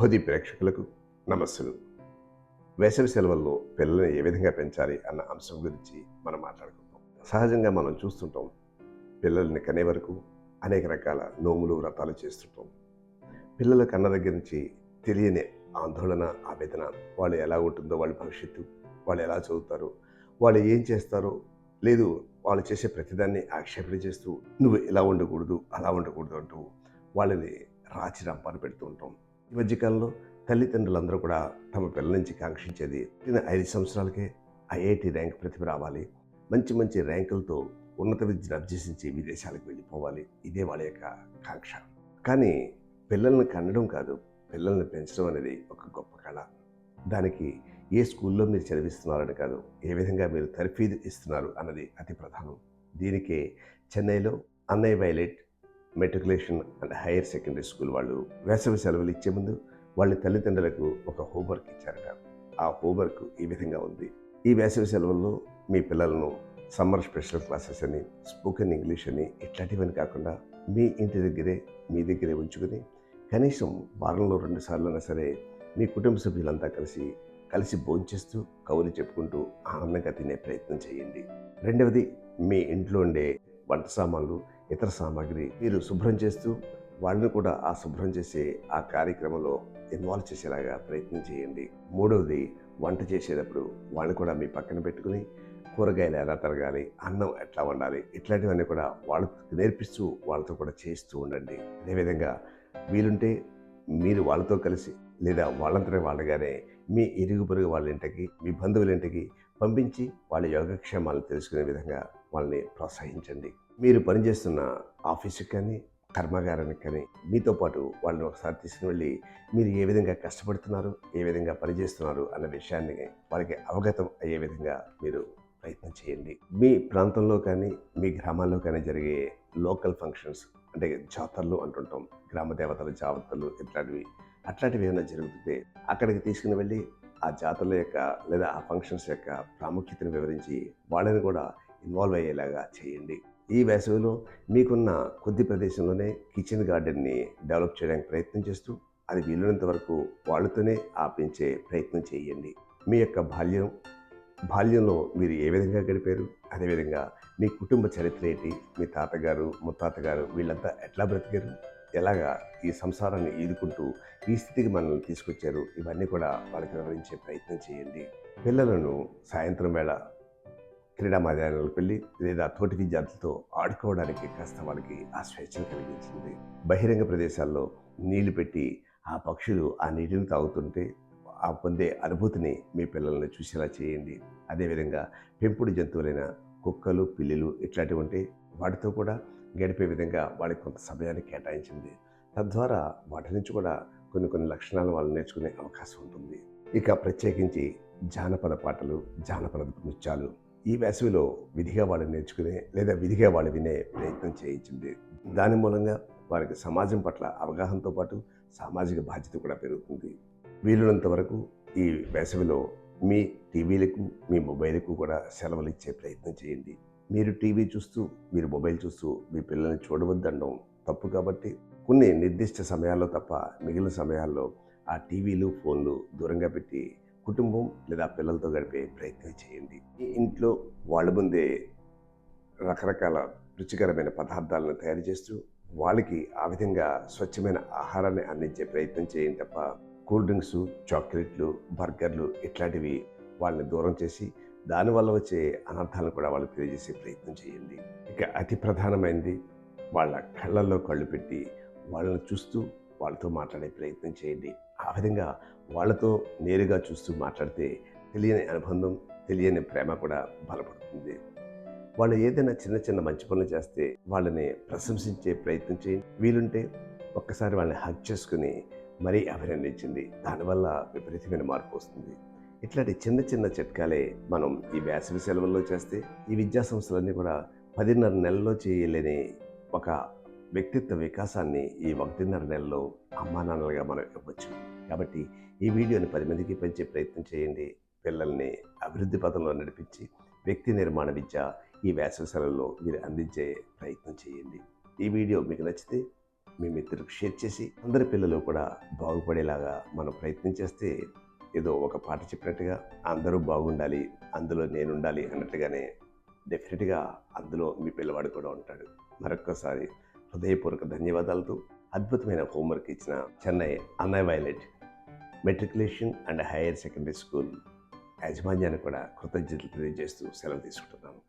బోధి ప్రేక్షకులకు నమస్సులు. వేసవి సెలవుల్లో పిల్లల్ని ఏ విధంగా పెంచాలి అన్న అంశం గురించి మనం మాట్లాడుకుంటాం. సహజంగా మనం చూస్తుంటాం పిల్లల్ని కనే వరకు అనేక రకాల నోములు వ్రతాలు చేస్తుంటాం. పిల్లల కన్న దగ్గర నుంచి తెలియని ఆందోళన ఆవేదన వాళ్ళు ఎలా ఉంటుందో వాళ్ళ భవిష్యత్తు వాళ్ళు ఎలా చదువుతారు వాళ్ళు ఏం చేస్తారో లేదు వాళ్ళు చేసే ప్రతిదాన్ని ఆక్షేపణ చేస్తూ నువ్వు ఇలా ఉండకూడదు అలా ఉండకూడదు అంటూ వాళ్ళని రాచి రంపాలు పెడుతూ ఉంటాం. ఈ మధ్యకాలంలో తల్లిదండ్రులందరూ కూడా తమ పిల్లల నుంచి కాంక్షించేది పుట్టిన ఐదు సంవత్సరాలకే ఐఐటి ర్యాంక్ ప్రతిభ రావాలి. మంచి మంచి ర్యాంకులతో ఉన్నత విద్యను అభ్యసించి విదేశాలకు వెళ్ళిపోవాలి. ఇదే వాళ్ళ యొక్క కాంక్ష. కానీ పిల్లల్ని కనడం కాదు పిల్లల్ని పెంచడం అనేది ఒక గొప్ప కళ. దానికి ఏ స్కూల్లో మీరు చదివిస్తున్నారని కాదు ఏ విధంగా మీరు తర్ఫీదు ఇస్తున్నారు అన్నది అతి ప్రధానం. దీనికే చెన్నైలో Annai Violet matriculation and higher secondary school వాళ్ళు వేసవి సెలవులు ఇచ్చే ముందు వాళ్ళ తల్లిదండ్రులకు ఒక హోంవర్క్ ఇచ్చారట. ఆ హోంవర్క్ ఈ విధంగా ఉంది. ఈ వేసవి సెలవుల్లో మీ పిల్లలను సమ్మర్ స్పెషల్ క్లాసెస్ అని స్పోకెన్ ఇంగ్లీష్ అని ఇట్లాంటివని కాకుండా మీ ఇంటి దగ్గరే మీ దగ్గరే ఉంచుకుని కనీసం వారంలో రెండు సార్లు అయినా సరే మీ కుటుంబ సభ్యులంతా కలిసి కలిసి భోంచేస్తూ కవులు చెప్పుకుంటూ ఆనందంగా తినే ప్రయత్నం చేయండి. రెండవది మీ ఇంట్లో ఉండే వంట సామాన్లు ఇతర సామాగ్రి మీరు శుభ్రం చేస్తూ వాళ్ళని కూడా ఆ శుభ్రం చేసే ఆ కార్యక్రమంలో ఇన్వాల్వ్ చేసేలాగా ప్రయత్నం చేయండి. మూడవది వంట చేసేటప్పుడు వాళ్ళని కూడా మీ పక్కన పెట్టుకుని కూరగాయలు ఎలా తరగాలి అన్నం ఎట్లా వండాలి ఇట్లాంటివన్నీ కూడా వాళ్ళకి నేర్పిస్తూ వాళ్ళతో కూడా చేస్తూ ఉండండి. అదేవిధంగా వీలుంటే మీరు వాళ్ళతో కలిసి లేదా వాళ్ళంతనే వాళ్ళగానే మీ ఇరుగు పొరుగు వాళ్ళ ఇంటికి మీ బంధువుల ఇంటికి పంపించి వాళ్ళ యోగక్షేమాలు తెలుసుకునే విధంగా వాళ్ళని ప్రోత్సహించండి. మీరు పనిచేస్తున్న ఆఫీస్కి కానీ కర్మాగారానికి కానీ మీతో పాటు వాళ్ళని ఒకసారి తీసుకుని వెళ్ళి మీరు ఏ విధంగా కష్టపడుతున్నారు ఏ విధంగా పనిచేస్తున్నారు అన్న విషయాన్ని వాళ్ళకి అవగతం అయ్యే విధంగా మీరు ప్రయత్నం చేయండి. మీ ప్రాంతంలో కానీ మీ గ్రామాల్లో కానీ జరిగే లోకల్ ఫంక్షన్స్ అంటే జాతరలు అంటుంటాం గ్రామ దేవతల జాతరలు ఇట్లాంటివి అట్లాంటివి ఏమైనా జరుగుతుంటే అక్కడికి తీసుకుని వెళ్ళి ఆ జాతరల యొక్క లేదా ఆ ఫంక్షన్స్ యొక్క ప్రాముఖ్యతను వివరించి వాళ్ళని కూడా ఇన్వాల్వ్ అయ్యేలాగా చేయండి. ఈ వేసవిలో మీకున్న కొద్ది ప్రదేశంలోనే కిచెన్ గార్డెన్ని డెవలప్ చేయడానికి ప్రయత్నం చేస్తూ అది వీలున్నంత వరకు వాళ్ళతోనే ఆపించే ప్రయత్నం చేయండి. మీ యొక్క బాల్యం బాల్యంలో మీరు ఏ విధంగా గడిపారు? అదేవిధంగా మీ కుటుంబ చరిత్ర ఏంటి? మీ తాతగారు ముత్తాతగారు వీళ్ళంతా ఎట్లా బ్రతికారు? ఎలాగా ఈ సంసారాన్ని ఈదుకుంటూ ఈ స్థితికి మనల్ని తీసుకొచ్చారు? ఇవన్నీ కూడా వాళ్ళకి వివరించే ప్రయత్నం చేయండి. పిల్లలను సాయంత్రం వేళ క్రీడా మైదానాలకు వెళ్ళి లేదా తోటి విద్యార్థులతో ఆడుకోవడానికి కాస్త వాళ్ళకి ఆ స్వేచ్ఛను కలిగించింది. బహిరంగ ప్రదేశాల్లో నీళ్ళు పెట్టి ఆ పక్షులు ఆ నీటిని తాగుతుంటే ఆ పొందే అనుభూతిని మీ పిల్లల్ని చూసేలా చేయండి. అదేవిధంగా పెంపుడు జంతువులైన కుక్కలు పిల్లులు ఇట్లాంటివి ఉంటే వాటితో కూడా గడిపే విధంగా వాళ్ళకి కొంత సమయాన్ని కేటాయించింది. తద్వారా వాటి నుంచి కూడా కొన్ని కొన్ని లక్షణాలు వాళ్ళు నేర్చుకునే అవకాశం ఉంటుంది. ఇక ప్రత్యేకించి జానపద పాటలు జానపద నృత్యాలు ఈ వేసవిలో విధిగా వాళ్ళు నేర్చుకునే లేదా విధిగా వాళ్ళు వినే ప్రయత్నం చేయించింది. దాని మూలంగా వారికి సమాజం పట్ల అవగాహనతో పాటు సామాజిక బాధ్యత కూడా పెరుగుతుంది. వీలున్నంత వరకు ఈ వేసవిలో మీ టీవీలకు మీ మొబైల్కు కూడా సెలవులు ఇచ్చే ప్రయత్నం చేయండి. మీరు టీవీ చూస్తూ మీరు మొబైల్ చూస్తూ మీ పిల్లల్ని చూడవద్దనడం తప్పు కాబట్టి కొన్ని నిర్దిష్ట సమయాల్లో తప్ప మిగిలిన సమయాల్లో ఆ టీవీలు ఫోన్లు దూరంగా పెట్టి కుటుంబం లేదా పిల్లలతో గడిపే ప్రయత్నం చేయండి. ఇంట్లో వాళ్ళ ముందే రకరకాల రుచికరమైన పదార్థాలను తయారు చేస్తూ వాళ్ళకి ఆ విధంగా స్వచ్ఛమైన ఆహారాన్ని అందించే ప్రయత్నం చేయండి తప్ప కూల్ డ్రింక్స్ చాక్లెట్లు బర్గర్లు ఇట్లాంటివి వాళ్ళని దూరం చేసి దానివల్ల వచ్చే అనర్థాలను కూడా వాళ్ళకి తెలియజేసే ప్రయత్నం చేయండి. ఇక అతి ప్రధానమైనది వాళ్ళ కళ్ళల్లో కళ్ళు పెట్టి వాళ్ళని చూస్తూ వాళ్ళతో మాట్లాడే ప్రయత్నం చేయండి. ఆ విధంగా వాళ్ళతో నేరుగా చూస్తూ మాట్లాడితే తెలియని అనుబంధం తెలియని ప్రేమ కూడా బలపడుతుంది. వాళ్ళు ఏదైనా చిన్న చిన్న మంచి పనులు చేస్తే వాళ్ళని ప్రశంసించే ప్రయత్నం చేయండి. వీలుంటే ఒక్కసారి వాళ్ళని హక్ చేసుకుని మరీ అభినందించింది దానివల్ల విపరీతమైన మార్పు వస్తుంది. ఇట్లాంటి చిన్న చిన్న చిట్కాలే మనం ఈ వేసవి సెలవుల్లో చేస్తే ఈ విద్యా సంస్థలన్నీ కూడా పదిన్నర నెలల్లో చేయలేని ఒక వ్యక్తిత్వ వికాసాన్ని ఈ ఒకటిన్నర నెలలో అమ్మా నాన్నలుగా మనం ఇవ్వచ్చు. కాబట్టి ఈ వీడియోని పది మందికి పెంచే ప్రయత్నం చేయండి. పిల్లల్ని అభివృద్ధి పథంలో నడిపించి వ్యక్తి నిర్మాణ విద్య ఈ వేసవి సెలవుల్లో మీరు అందించే ప్రయత్నం చేయండి. ఈ వీడియో మీకు నచ్చితే మీ మిత్రులకు షేర్ చేసి అందరి పిల్లలు కూడా బాగుపడేలాగా మనం ప్రయత్నం చేస్తే ఏదో ఒక పాట చెప్పినట్టుగా అందరూ బాగుండాలి అందులో నేను ఉండాలి అన్నట్టుగానే డెఫినెట్గా అందులో మీ పిల్లవాడు కూడా ఉంటాడు. మరొక్కసారి హృదయపూర్వక ధన్యవాదాలతో అద్భుతమైన హోంవర్క్ ఇచ్చిన Chennai Annai Violet matriculation and higher secondary school యాజమాన్యాన్ని కూడా కృతజ్ఞతలు తెలియజేస్తూ సెలవు తీసుకుంటున్నాను